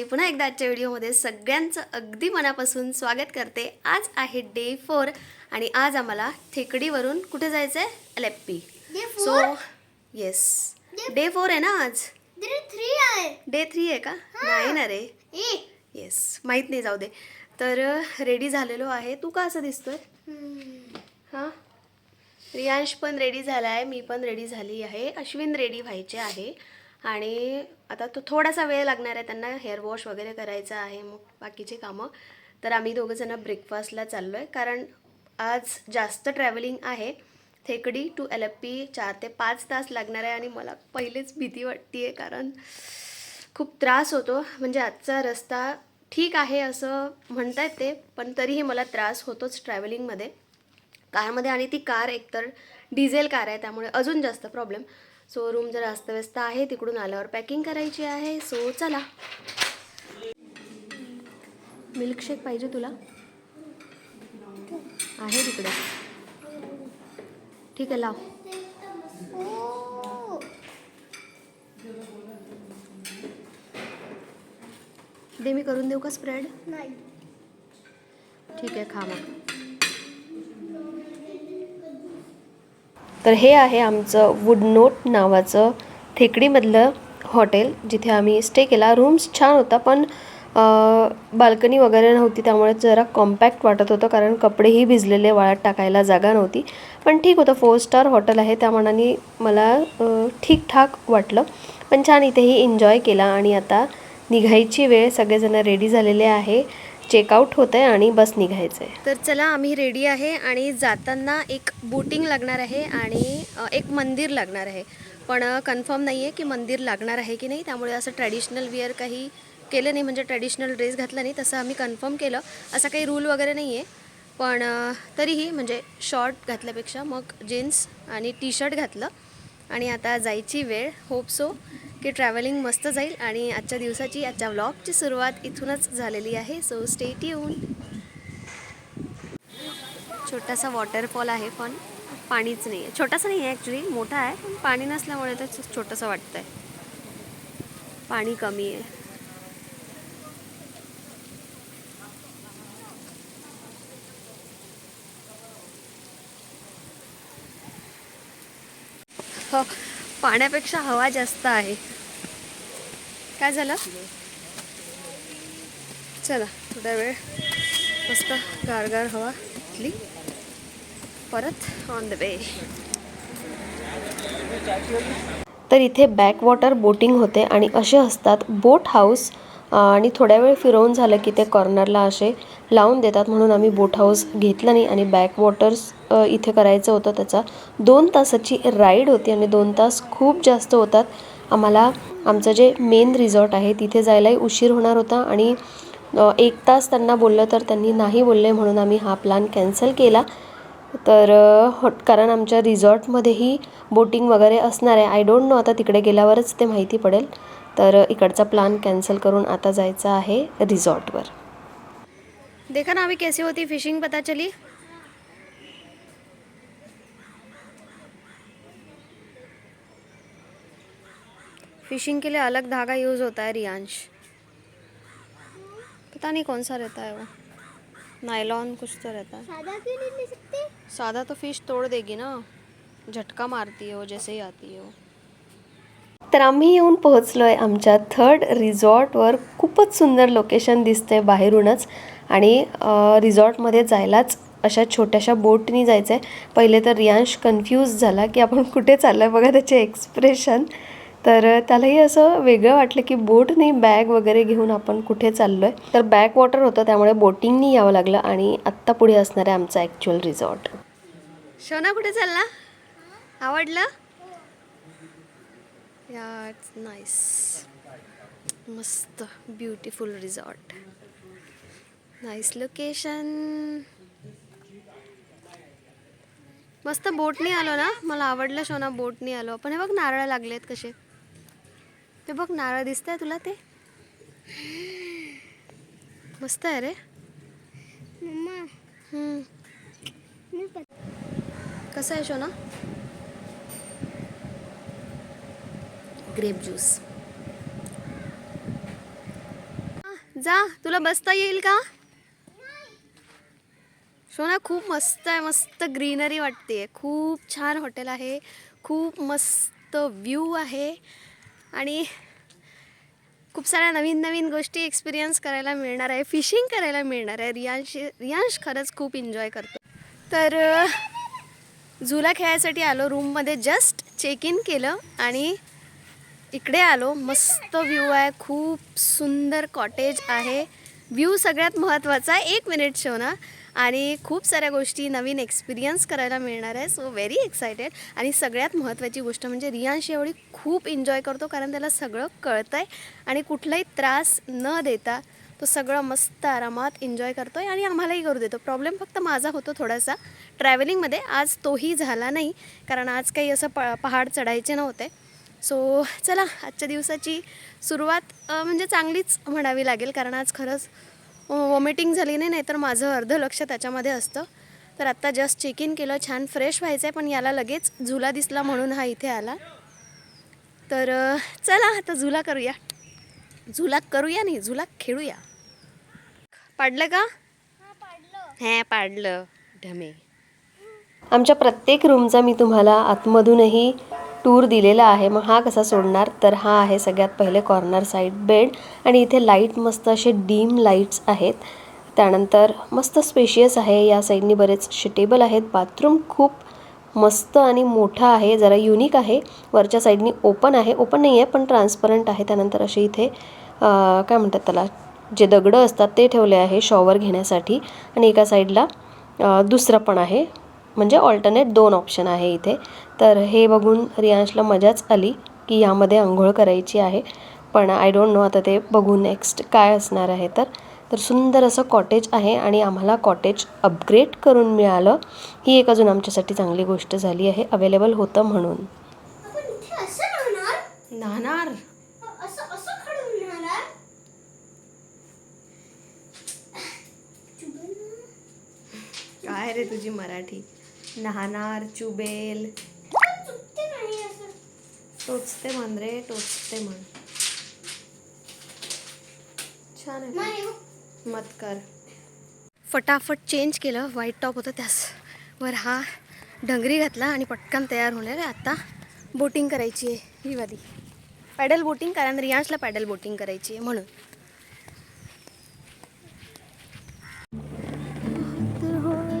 आणि पुन्हा एकदा आजच्या व्हिडिओमध्ये सगळ्यांचं अगदी मनापासून स्वागत करते. आज आहे डे फोर आणि आज आम्हाला थेकडीवरून कुठे जायचं आहे L F P. Day so? Yes day four आहे ना आज? डे थ्री आहे. का? नाही ना रे. येस माहीत नाही जाऊ दे. तर रेडी झालेलो आहे. तू का असं दिसतोय? हां? रियांश पण रेडी झाला आहे मी पण रेडी झाली आहे. अश्विन रेडी व्हायचे आहे. आणि आता तो थोडासा वेळ लागणार आहे त्यांना हेअर वॉश वगैरे करायचं आहे मग बाकीचे कामं. तर आम्ही दोघंजणं ब्रेकफास्टला चाललो आहे कारण आज जास्त ट्रॅव्हलिंग आहे. थेकडी टू एल पी चार ते पाच तास लागणार आहे आणि मला पहिलेच भीती वाटते आहे कारण खूप त्रास होतो. म्हणजे आजचा रस्ता ठीक आहे असं म्हणता येते पण तरीही मला त्रास होतोच ट्रॅव्हलिंगमध्ये कारमध्ये आणि ती कार एकतर डिझेल कार आहे त्यामुळे अजून जास्त प्रॉब्लेम सो रूम जर अस्तव्यस्त आहे तिकडून आल्यावर पॅकिंग करायची आहे. सो चला. मिल्कशेक पाहिजे तुला? आहे तिकडे. ठीक आहे लाव. दे मी करून देऊ का स्प्रेड नाही. ठीक आहे खा मग. तर हे आहे आमचं वुडनोट नावाचं थेकडीमधलं हॉटेल जिथे आम्ही स्टे केला. रूम्स छान होता पण बाल्कनी वगैरे नव्हती त्यामुळे जरा कॉम्पॅक्ट वाटत होतं कारण कपडेही भिजलेले वाळत टाकायला जागा नव्हती. पण ठीक होतं फोर स्टार हॉटेल आहे त्या मनाने मला ठीकठाक वाटलं. पण छान इथेही एन्जॉय केला आणि आता निघायची वेळ सगळेजण रेडी झालेले आहे. चेकआउट होत आहे आणि बस निघायचं आहे तर चला आम्ही रेडी आहे आणि जाताना एक बोटिंग लागणार आहे आणि एक मंदिर लागणार आहे. पण कन्फर्म नाही आहे की मंदिर लागणार आहे की नाही. त्यामुळे असं ट्रॅडिशनल विअर काही केलं नाही. म्हणजे ट्रॅडिशनल ड्रेस घातला नाही. तसं आम्ही कन्फर्म केलं. असा काही रूल वगैरे नाही आहे पण तरीही म्हणजे शॉर्ट घातल्यापेक्षा मग जीन्स आणि टी शर्ट घातलं. आणि आता जायची वेळ. होप सो की ट्रॅव्हलिंग मस्त जाईल आणि आजच्या दिवसाची आजच्या व्लॉगची सुरुवात इथूनच झालेली आहे. सो स्टे येऊन छोटासा वॉटरफॉल आहे पण पाणीच नाही आहे छोटासा नाही आहे ॲक्च्युली मोठा आहे पण पाणी नसल्यामुळे तर छोटंसं वाटतं आहे पाणी कमी आहे. हो. पाण्यापेक्षा हवा जास्त आहे. काय झालं? चला थोडा वेळ मस्त गारगार हवा घेतली. परत ऑन द वे तर इथे बॅकवॉटर बोटिंग होते आणि असे असतात बोट हाऊस आणि थोड्या वेळ फिरवून झालं की ते कॉर्नरला असे लावून देतात म्हणून आम्ही बोट हाऊस घेतलं नाही आणि बॅक वॉटर्स इथे करायचं होतं त्याचा. दोन तासाची राईड होती आणि दोन तास खूप जास्त होतात. आम्हाला आमचं जे मेन रिझॉर्ट आहे तिथे जायलाही उशीर होणार होता आणि एक तास त्यांना बोललं तर त्यांनी नाही बोलले म्हणून आम्ही हा प्लॅन कॅन्सल केला. तर कारण आमच्या रिझॉर्टमध्येही बोटिंग वगैरे असणार आहे. आय डोंट नो आता तिकडे गेल्यावरच ते माहिती पडेल. तर इकडचा प्लॅन कॅन्सल करून आता जायचं आहे रिझॉर्टवर देखा ना अभी कैसी होती फिशिंग पता चली? फिशिंग के लिए अलग धागा यूज़ होता है रियांश। पता नहीं कौन सा रहता है वो। नायलॉन कुछ तो रहता है। सादा क्यों नहीं ले सकते? सादा तो फिश तोड़ देगी ना। झटका मारती है वो जैसे ही आती है वो। तर आम्ही येऊन पोहोचलो आहे आमच्या थर्ड रिसॉर्टवर खूपच सुंदर लोकेशन दिसते बाहेरूनच. आणि रिझॉर्टमध्ये जायलाच अशा छोट्याशा बोटनी जायचं आहे पहिले तर रियांश कन्फ्यूज झाला की आपण कुठे चाललं आहे बघा त्याचे एक्सप्रेशन तर त्यालाही असं वेगळं वाटलं की बोटनी बॅग वगैरे घेऊन आपण कुठे चाललो आहे तर बॅक वॉटर होतं त्यामुळे बोटिंगनी यावं लागलं आणि आत्ता पुढे असणार आहे आमचा ॲक्च्युअल रिझॉर्ट शोना कुठे चालला? आवडलं? या इट्स नाईस मस्त ब्युटिफुल रिझॉर्ट नाईस लोकेशन मस्त बोटनी आलो ना? मला आवडलं शोना बोटनी आलो. पण हे बघ नारळ लागलेत कसे. ते बघ नारळ दिसत आहे तुला ते? मस्त आहे रे. कसं आहे शोना? ग्रेप ज्यूस जा तुला बसता येईल का? सोना खूप मस्त आहे मस्त ग्रीनरी वाटते. खूप छान हॉटेल आहे. खूप मस्त व्ह्यू आहे. आणि खूप साऱ्या नवीन नवीन गोष्टी एक्सपिरियन्स करायला मिळणार आहे. फिशिंग करायला मिळणार आहे. रियांश रियांश खरंच खूप एन्जॉय करतो. तर झुला खेळायसाठी आलो. रूममध्ये जस्ट चेक इन केलं आणि इकडे आलो. मस्त व्ह्यू आहे. खूप सुंदर कॉटेज आहे. व्ह्यू सगळ्यात महत्त्वाचा आहे. एक मिनिट शो ना. आणि खूप साऱ्या गोष्टी नवीन एक्सपिरियन्स करायला मिळणार आहे. सो व्हेरी एक्सायटेड आणि सगळ्यात महत्त्वाची गोष्ट म्हणजे रियांश एवढी खूप एन्जॉय करतो कारण त्याला सगळं कळतं आहे आणि कुठलाही त्रास न देता तो सगळं मस्त आरामात एन्जॉय करतो आहे आणि आम्हालाही करू देतो. प्रॉब्लेम फक्त माझा होतो थोडासा ट्रॅव्हलिंगमध्ये आज तोही झाला नाही कारण आज काही असं प पहाड चढायचे नव्हते. सो चला आजच्या दिवसाची सुरुवात म्हणजे चांगलीच म्हणावी लागेल कारण आज खरंच वॉमिटिंग झाली नाही नाहीतर माझं अर्ध लक्ष त्याच्यामध्ये असतं. तर आत्ता जस्ट चेक इन केलं छान फ्रेश व्हायचं आहे पण याला लगेच झुला दिसला म्हणून हा इथे आला. तर चला आता झुला करूया. झुला करूया नाही झुला खेळूया. पाडलं का? हा पाडलं. हे पाडलं. ढमे. आमच्या प्रत्येक रूमचा मी तुम्हाला आतमधूनही टूर दिलेला आहे. मग हा कसा सोडणार? तर हा आहे सगळ्यात पहिले कॉर्नर साईड बेड आणि इथे लाइट मस्त असे डीम लाईट्स आहेत. त्यानंतर मस्त स्पेशियस आहे. या साईडनी बरेचसे टेबल आहेत. बाथरूम खूप मस्त आणि मोठा आहे. जरा युनिक आहे. वरच्या साईडनी ओपन आहे. ओपन नाही आहे पण ट्रान्सपरंट आहे. त्यानंतर असे इथे काय म्हणतात त्याला? जे दगडं असतात ते ठेवले आहे शॉवर घेण्यासाठी. आणि एका साईडला दुसरं पण आहे. म्हणजे ऑल्टरनेट दोन ऑप्शन आहे इथे. तर हे बघून रियांशला मजाच आली की यामध्ये आंघोळ करायची आहे. पण आय डोंट नो आता ते बघू नेक्स्ट काय असणार आहे तर. तर सुंदर असं कॉटेज आहे आणि आम्हाला कॉटेज अपग्रेड करून मिळालं. ही एक अजून आमच्यासाठी चांगली गोष्ट झाली आहे. अवेलेबल होतं म्हणून. आपण इथे असं राहणार? नाणार असं असं खडून राहणार? काय रे तुझी मराठी? नाहणार चुबेल. टोचते म्हण रे टोचते म्हण. छान आहे. हो. मत कर. फटाफट चेंज केलं व्हाईट टॉप होतं त्यास. वर हा डंगरी घातला आणि पटकन तयार होणार आहे आता बोटिंग करायची आहे ही वाली. पॅडल बोटिंग कारण रियांशला पॅडल बोटिंग करायची आहे म्हणून. हाँ,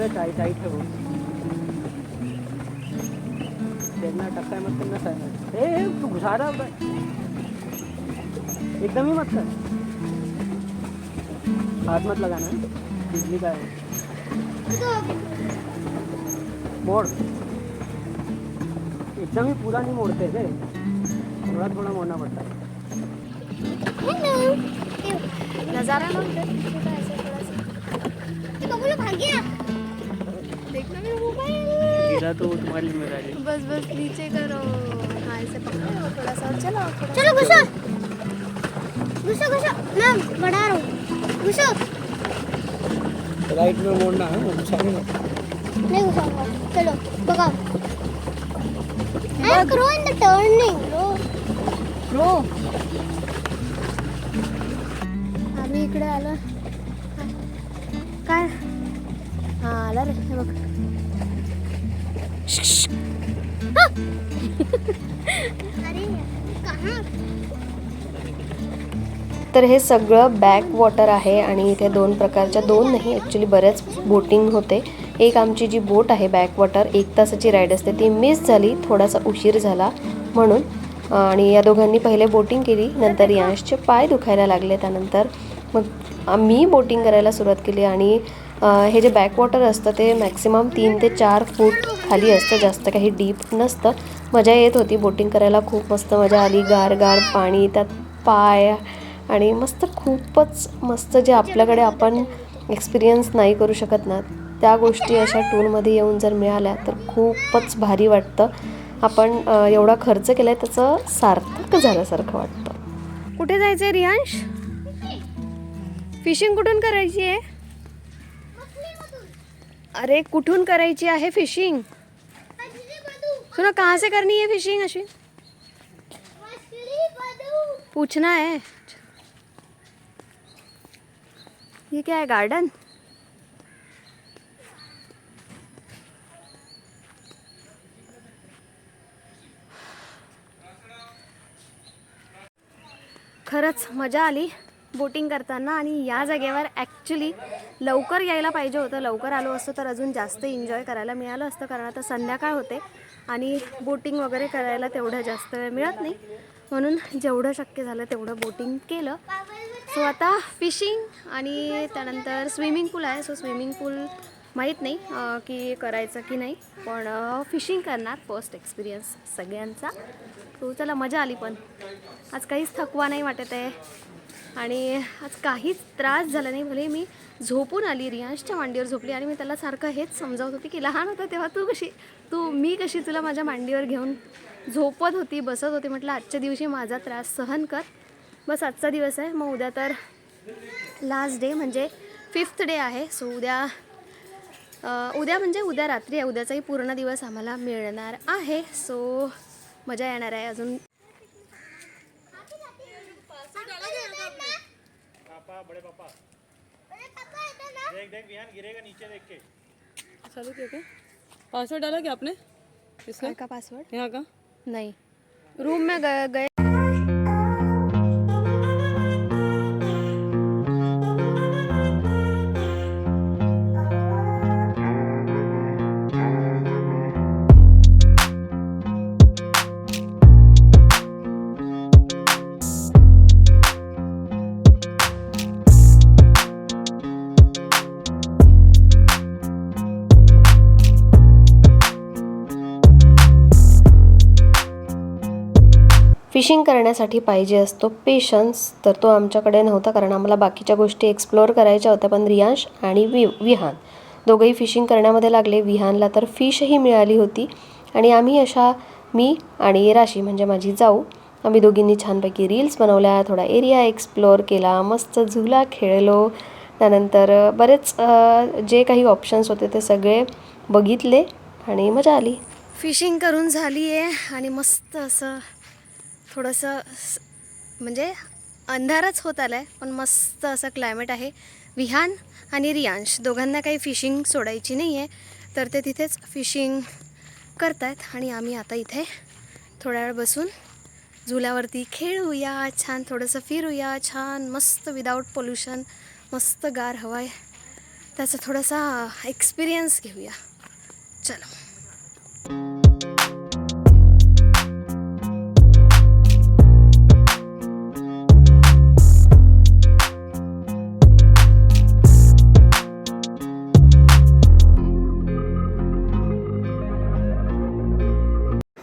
सगळं अरे टाइट ठेवून. त्यांना वो मग त्यांना है हे करना तू घुसा एकदमही मत कर हाथ मत लगा ना बिजली काय? मोड़. एकदम ही पूरा नहीं मोड़ते थे थोड़ा थोड़ा मोड़ना पड़ता. है नजारा ना थोड़ा ऐसे थोड़ा सा देखो बोलो भाग गया देखना मेरा मोबाइल गिरा तो तुम्हारी ज़िम्मेदारी बस बस नीचे करो। हाँ ऐसे पकड़ो थोड़ा सा और चलो थोड़ा चलो घुसो। घुसो घुसो। मैं बढ़ा रहा हूँ। घुसो। राइट में मोड़ना है वो घुसाने नहीं घुसाऊँगा। चलो I am crow in the turning bro row आम्ही इकडे आलो। काय? हा आला रे. हे बघ. तर हे सगळं बॅक वॉटर आहे आणि इथे दोन प्रकारच्या दोन नाही ॲक्च्युली बऱ्याच बोटिंग होते. एक आमची जी बोट आहे बॅक वॉटर एक तासाची राईड असते. ती मिस झाली थोडासा उशीर झाला म्हणून. आणि या दोघांनी पहिले बोटिंग केली नंतर यांशचे पाय दुखायला लागले त्यानंतर मग मी बोटिंग करायला सुरुवात केली आणि हे जे बॅकवॉटर असतं ते मॅक्सिमम तीन ते चार फूट खाली असतं जास्त काही डीप नसतं. मजा येत होती बोटिंग करायला खूप मस्त मजा आली. गार गार पाणी त्यात पाय आणि मस्त खूपच मस्त जे आपल्याकडे आपण एक्सपिरियन्स नाही करू शकत ना त्या गोष्टी अशा टूरमध्ये येऊन जर मिळाल्या तर खूपच भारी वाटतं. आपण एवढा खर्च केला आहे त्याचं सार्थक झाल्यासारखं वाटतं. कुठे जायचं आहे रियांश? फिशिंग कुठून करायची आहे अरे कुठून करायची आहे फिशिंग? सुनो कहाँ से करनी है फिशिंग अश्विन? पूछना है। ये क्या है गार्डन? खरंच मजा आली। बोटिंग करताना आणि या जागेवर ॲक्च्युली लवकर यायला पाहिजे होतं. लवकर आलो असतो तर अजून जास्त एन्जॉय करायला मिळालं असतं कारण आता संध्याकाळ होते आणि बोटिंग वगैरे करायला तेवढं जास्त वेळ मिळत नाही. म्हणून जेवढं शक्य झालं तेवढं बोटिंग केलं. सो आता फिशिंग आणि त्यानंतर स्विमिंग पूल आहे. सो स्विमिंग पूल माहीत नाही की करायचं की नाही पण फिशिंग करणार फर्स्ट एक्सपिरियन्स सगळ्यांचा. सो चला मजा आली पण. आज काहीच थकवा नाही वाटत आहे. आणि आज काहीच त्रास झाला नाही. भले मी झोपून आली रियांशच्या मांडीवर झोपली आणि मी त्याला सारखं हेच समजावत होती की लहान होतं तेव्हा तू कशी तू मी कशी तुला माझ्या मांडीवर घेऊन झोपत होती बसत होती म्हटलं आजच्या दिवशी माझा त्रास सहन कर. बस आजचा दिवस आहे. मग उद्या तर लास्ट डे म्हणजे फिफ्थ डे आहे. सो उद्या उद्या म्हणजे उद्या रात्री आहे. उद्याचाही पूर्ण दिवस आम्हाला मिळणार आहे. सो मजा येणार आहे अजून. चालू किया क्या पासवर्ड डाला क्या आपने? इसका? काय का पासवर्ड? यहाँ का? नाही। रूम में गए फिशिंग करण्यासाठी पाहिजे असतो पेशन्स तर तो आमच्याकडे नव्हता कारण आम्हाला बाकीच्या गोष्टी एक्सप्लोअर करायच्या होत्या पण रियांश आणि वि विहान. दोघंही फिशिंग करण्यामध्ये लागले. विहानला तर फिशही मिळाली होती. आणि आम्ही अशा मी आणि राशी म्हणजे माझी जाऊ आम्ही दोघींनी छानपैकी रील्स बनवल्या थोडा एरिया एक्सप्लोअर केला मस्त झुला खेळलो. त्यानंतर बरेच जे काही ऑप्शन्स होते ते सगळे बघितले आणि मजा आली. फिशिंग करून झाली आहे आणि मस्त असं थोडंसं म्हणजे अंधारच होत आला आहे पण मस्त असं क्लायमेट आहे. विहान आणि रियांश दोघांना काही फिशिंग सोडायची नाही आहे तर ते तिथेच फिशिंग करतायत आणि आम्ही आता इथे थोड्या वेळ बसून झुल्यावरती खेळूया छान थोडंसं फिरूया छान मस्त विदाऊट पोल्युशन मस्त गार हवा आहे त्याचा थोडासा एक्सपिरियन्स घेऊया. चला.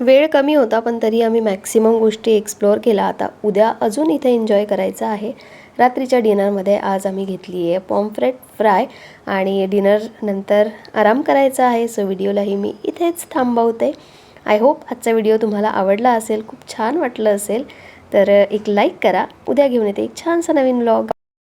वेळ कमी होता पण तरी आम्ही मॅक्सिमम गोष्टी एक्सप्लोअर केला आता उद्या अजून इथे एन्जॉय करायचं आहे. रात्रीच्या डिनरमध्ये आज आम्ही घेतली आहे पॉम्फ्रेट फ्राय आणि डिनर नंतर आराम करायचा आहे. सो व्हिडिओलाही मी इथेच थांबवते. आय होप आजचा व्हिडिओ तुम्हाला आवडला असेल खूप छान वाटलं असेल तर एक लाईक करा. उद्या घेऊन येते एक छानसा नवीन ब्लॉग